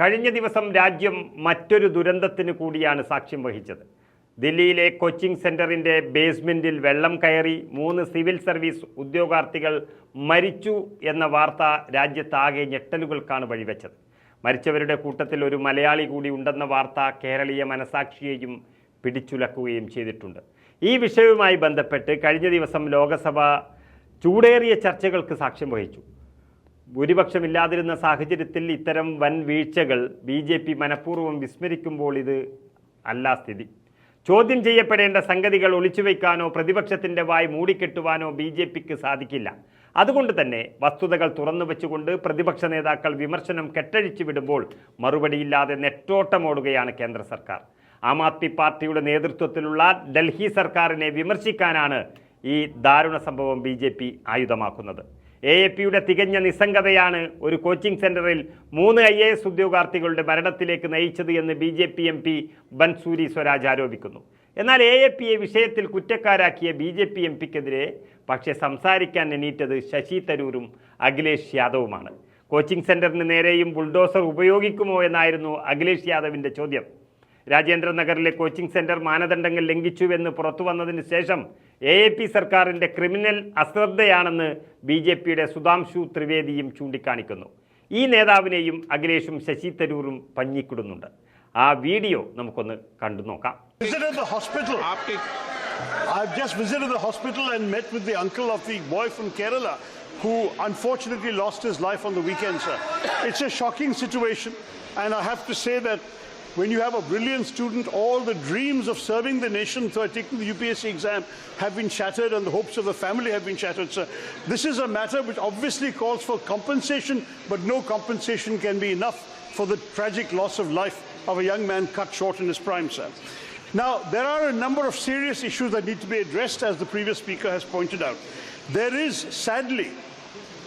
കഴിഞ്ഞ ദിവസം രാജ്യം മറ്റൊരു ദുരന്തത്തിന് കൂടിയാണ് സാക്ഷ്യം വഹിച്ചത്. ദില്ലിയിലെ കോച്ചിംഗ് സെന്ററിന്റെ ബേസ്മെന്റിൽ വെള്ളം കയറി മൂന്ന് സിവിൽ സർവീസ് ഉദ്യോഗാർത്ഥികൾ മരിച്ചു എന്ന വാർത്ത രാജ്യത്താകെ ഞെട്ടലുകൾക്കാണ് വഴിവെച്ചത്. മരിച്ചവരുടെ കൂട്ടത്തിൽ ഒരു മലയാളി കൂടി ഉണ്ടെന്ന വാർത്ത കേരളീയ മനസാക്ഷിയെയും പിടിച്ചുലക്കുകയും ചെയ്തിട്ടുണ്ട്. ഈ വിഷയവുമായി ബന്ധപ്പെട്ട് കഴിഞ്ഞ ദിവസം ലോകസഭ ചൂടേറിയ ചർച്ചകൾക്ക് സാക്ഷ്യം വഹിച്ചു. ഭൂരിപക്ഷമില്ലാതിരുന്ന സാഹചര്യത്തിൽ ഇത്തരം വൻ വീഴ്ചകൾ ബി ജെ പി മനഃപൂർവം വിസ്മരിക്കുമ്പോൾ ഇത് അല്ല സ്ഥിതി. ചോദ്യം ചെയ്യപ്പെടേണ്ട സംഗതികൾ ഒളിച്ചുവെക്കാനോ പ്രതിപക്ഷത്തിന്റെ വായ് മൂടിക്കെട്ടുവാനോ ബി ജെ പിക്ക് സാധിക്കില്ല. അതുകൊണ്ട് തന്നെ വസ്തുതകൾ തുറന്നു വെച്ചുകൊണ്ട് പ്രതിപക്ഷ നേതാക്കൾ വിമർശനം കെട്ടഴിച്ചു വിടുമ്പോൾ മറുപടിയില്ലാതെ നെട്ടോട്ടമോടുകയാണ് കേന്ദ്ര സർക്കാർ. ആം ആദ്മി പാർട്ടിയുടെ നേതൃത്വത്തിലുള്ള ഡൽഹി സർക്കാരിനെ വിമർശിക്കാനാണ് ഈ ദാരുണ സംഭവം ബി ആയുധമാക്കുന്നത്. എ എ പിയുടെ തികഞ്ഞ നിസ്സംഗതയാണ് ഒരു കോച്ചിംഗ് സെന്ററിൽ മൂന്ന് ഐ എ എസ് ഉദ്യോഗാർത്ഥികളുടെ മരണത്തിലേക്ക് നയിച്ചത് എന്ന് B J P M P Bansuri Swaraj ആരോപിക്കുന്നു. എന്നാൽ എ എ പിയെ വിഷയത്തിൽ കുറ്റക്കാരാക്കിയ ബി ജെ പി എം പിക്കെതിരെ പക്ഷേ സംസാരിക്കാൻ എണീറ്റത് ശശി തരൂരും അഖിലേഷ് യാദവുമാണ്. കോച്ചിംഗ് സെന്ററിന് നേരെയും ബുൾഡോസർ ഉപയോഗിക്കുമോ എന്നായിരുന്നു അഖിലേഷ് യാദവിന്റെ ചോദ്യം. രാജേന്ദ്ര നഗറിലെ കോച്ചിംഗ് സെന്റർ മാനദണ്ഡങ്ങൾ ലംഘിച്ചുവെന്ന് പുറത്തു വന്നതിന് ശേഷം എ എ പി സർക്കാരിന്റെ ക്രിമിനൽ അശ്രദ്ധയാണെന്ന് ബി ജെ പിയുടെ സുധാംശു ത്രിവേദിയും ചൂണ്ടിക്കാണിക്കുന്നു ഈ നേതാവിനെയും അഖിലേഷും ശശി തരൂറും പഞ്ഞിക്കിടുന്നുണ്ട് ആ വീഡിയോ നമുക്കൊന്ന് കണ്ടു നോക്കാം. I've just visited the hospital and met with the uncle of the boy from Kerala who unfortunately lost his life on the weekend, sir. It's a shocking situation, and I have to say that when you have a brilliant student, all the dreams of serving the nation through taking the UPSC exam have been shattered, and the hopes of the family have been shattered, sir. This is a matter which obviously calls for compensation, but no compensation can be enough for the tragic loss of life of a young man cut short in his prime, sir. Now, there are a number of serious issues that need to be addressed, as the previous speaker has pointed out. There is, sadly,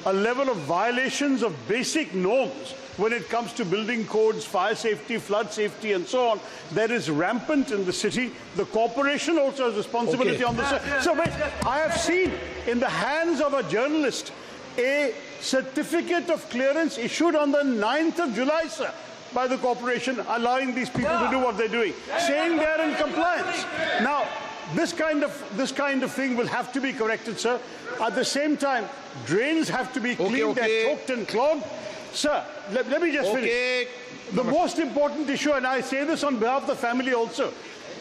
a level of violations of basic norms when it comes to building codes, fire safety, flood safety, and so on. That is rampant in the city. The corporation also has responsibility on this. So, wait, I have seen in the hands of a journalist a certificate of clearance issued on the 9th of July, sir by the corporation allowing these people to do what they're doing, saying they're in compliance. Now, this kind of this kind of thing will have to be corrected, sir. At the same time, drains have to be cleaned. okay. They're choked and clogged. Sir, let, let me just Okay. finish. The most important issue, and I say this on behalf of the family also,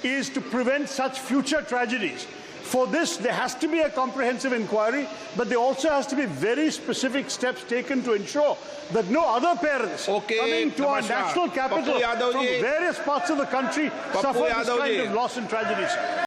is to prevent such future tragedies. For this, there has to be a comprehensive inquiry, but there also has to be very specific steps taken to ensure that no other parents Okay, coming to our national capital from various parts of the country suffer this kind of loss and tragedies.